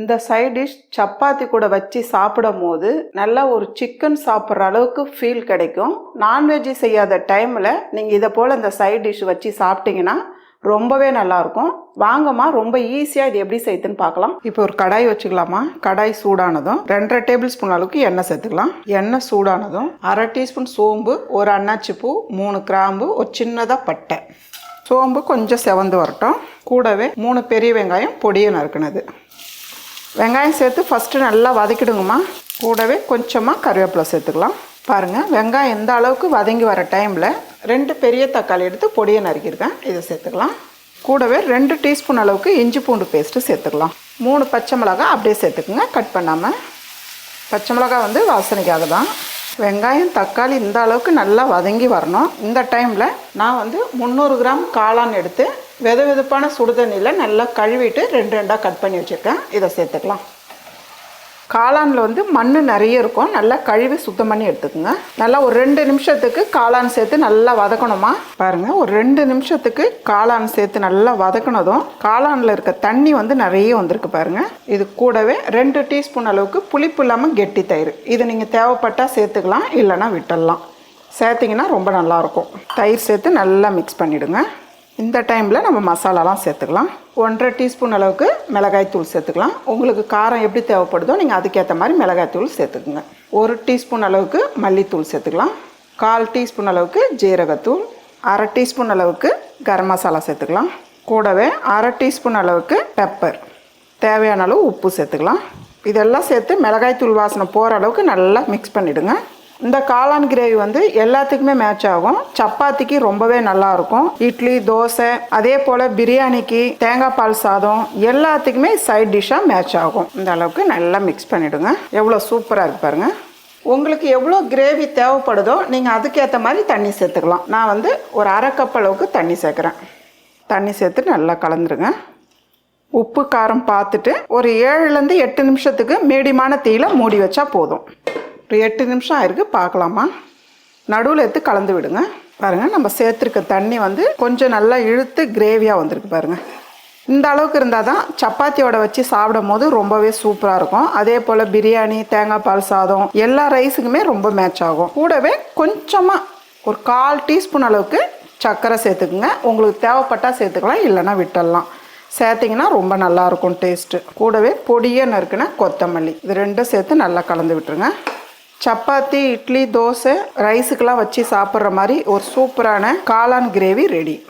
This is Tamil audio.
இந்த சைட் டிஷ் சப்பாத்தி கூட வச்சு சாப்பிடும் போது நல்லா ஒரு சிக்கன் சாப்பிட்ற அளவுக்கு ஃபீல் கிடைக்கும். நான்வெஜ் செய்யாத டைமில் நீங்கள் இதை போல் இந்த சைட் டிஷ் வச்சு சாப்பிட்டீங்கன்னா ரொம்பவே நல்லாயிருக்கும் வாங்கம்மா ரொம்ப ஈஸியாக இது எப்படி செய்யுதுன்னு பார்க்கலாம். இப்போ ஒரு கடாய் வச்சுக்கலாமா? கடாய் சூடானதும் ரெண்டரை டேபிள் ஸ்பூன் அளவுக்கு எண்ணெய் சேர்த்துக்கலாம். எண்ணெய் சூடானதும் அரை டீஸ்பூன் சோம்பு ஒரு அன்னாச்சி பூ மூணு கிராம்பு ஒரு சின்னதாக பட்டை. சோம்பு கொஞ்சம் செவந்து வரட்டும். கூடவே மூணு பெரிய வெங்காயம் பொடியை நறுக்குனது. வெங்காயம் சேர்த்து ஃபஸ்ட்டு நல்லா வதக்கிடுங்கம்மா. கூடவே கொஞ்சமாக கருவேப்பிலை சேர்த்துக்கலாம். பாருங்கள் வெங்காயம் எந்த அளவுக்கு வதங்கி வர டைமில் ரெண்டு பெரிய தக்காளி எடுத்து பொடியை நறுக்கியிருக்கேன். இதை சேர்த்துக்கலாம். கூடவே ரெண்டு டீஸ்பூன் அளவுக்கு இஞ்சி பூண்டு பேஸ்ட்டு சேர்த்துக்கலாம். மூணு பச்சை மிளகா அப்படியே சேர்த்துக்குங்க. கட் பண்ணாமல் பச்சை மிளகா வந்து வாசனைக்காக தான். வெங்காயம் தக்காளி இந்த அளவுக்கு நல்லா வதங்கி வரணும். இந்த டைமில் நான் வந்து முந்நூறு கிராம் காளான் எடுத்து வெது வெதுப்பான சுடுதண்ணியில் நல்லா கழுவிட்டு ரெண்டு ரெண்டாக கட் பண்ணி வச்சுருக்கேன். இதை சேர்த்துக்கலாம். காளானில் வந்து மண் நிறைய இருக்கும். நல்லா கழுவி சுத்தம் பண்ணி எடுத்துக்கோங்க. நல்லா ஒரு ரெண்டு நிமிஷத்துக்கு காளான் சேர்த்து நல்லா வதக்கணுமா? பாருங்கள் ஒரு ரெண்டு நிமிஷத்துக்கு காளான் சேர்த்து நல்லா வதக்கினதும் காளானில் இருக்க தண்ணி வந்து நிறைய வந்திருக்கு பாருங்கள் இது கூடவே ரெண்டு டீஸ்பூன் அளவுக்கு புளிப்பு இல்லாமல் கெட்டி தயிர். இது நீங்கள் தேவைப்பட்டால் சேர்த்துக்கலாம் இல்லைன்னா விட்டுடலாம். சேர்த்திங்கன்னா ரொம்ப நல்லாயிருக்கும் தயிர் சேர்த்து நல்லா மிக்ஸ் பண்ணிவிடுங்க இந்த டைமில் நம்ம மசாலாலாம் சேர்த்துக்கலாம். ஒன்றரை டீஸ்பூன் அளவுக்கு மிளகாய் தூள் சேர்த்துக்கலாம். உங்களுக்கு காரம் எப்படி தேவைப்படுதோ நீங்கள் அதுக்கேற்ற மாதிரி மிளகாய் தூள் சேர்த்துக்குங்க. ஒரு டீஸ்பூன் அளவுக்கு மல்லித்தூள் சேர்த்துக்கலாம். கால் டீஸ்பூன் அளவுக்கு ஜீரகத்தூள். அரை டீஸ்பூன் அளவுக்கு கரம் மசாலா சேர்த்துக்கலாம். கூடவே அரை டீஸ்பூன் அளவுக்கு பெப்பர். தேவையான அளவு உப்பு சேர்த்துக்கலாம். இதெல்லாம் சேர்த்து மிளகாய் தூள் வாசனை போகிற அளவுக்கு நல்லா மிக்ஸ் பண்ணிவிடுங்க இந்த காளான் கிரேவி வந்து எல்லாத்துக்குமே மேட்ச் ஆகும். சப்பாத்திக்கு ரொம்பவே நல்லா இருக்கும் இட்லி தோசை அதே போல் பிரியாணிக்கு தேங்காய் பால் சாதம் எல்லாத்துக்குமே சைட் டிஷ்ஷாக மேட்ச் ஆகும். இந்த அளவுக்கு நல்லா மிக்ஸ் பண்ணிவிடுங்க எவ்வளோ சூப்பராக இருக்கு பாருங்க. உங்களுக்கு எவ்வளோ கிரேவி தேவைப்படுதோ நீங்கள் அதுக்கேற்ற மாதிரி தண்ணி சேர்த்துக்கலாம். நான் வந்து ஒரு அரை கப் அளவுக்கு தண்ணி சேர்க்குறேன். தண்ணி சேர்த்து நல்லா கலந்துருங்க. உப்பு காரம் பார்த்துட்டு ஒரு ஏழுலேருந்து எட்டு நிமிஷத்துக்கு மீடியமான தீயில மூடி வச்சா போதும். ஒரு எட்டு நிமிஷம் ஆயிருக்கு பார்க்கலாமா? நடுவில் எடுத்து கலந்து விடுங்க. பாருங்கள் நம்ம சேர்த்துருக்க தண்ணி வந்து கொஞ்சம் நல்லா இழுத்து கிரேவியாக வந்திருக்கு பாருங்கள் இந்த அளவுக்கு இருந்தால் தான் சப்பாத்தியோட வச்சு சாப்பிடும் போது ரொம்பவே சூப்பராக இருக்கும். அதே போல் பிரியாணி தேங்காய் பால் சாதம் எல்லா ரைஸுக்குமே ரொம்ப மேட்ச் ஆகும். கூடவே கொஞ்சமாக ஒரு கால் டீஸ்பூன் அளவுக்கு சர்க்கரை சேர்த்துக்குங்க. உங்களுக்கு தேவைப்பட்டால் சேர்த்துக்கலாம் இல்லைன்னா விட்டுடலாம். சேர்த்திங்கன்னா ரொம்ப நல்லாயிருக்கும் டேஸ்ட்டு கூடவே பொடியை நறுக்குன்னா கொத்தமல்லி. இது ரெண்டும் சேர்த்து நல்லா கலந்து விட்டுருங்க. சப்பாத்தி இட்லி தோசை ரைஸுக்கெல்லாம் வச்சு சாப்பிட்ற மாதிரி ஒரு சூப்பரான காளான் கிரேவி ரெடி.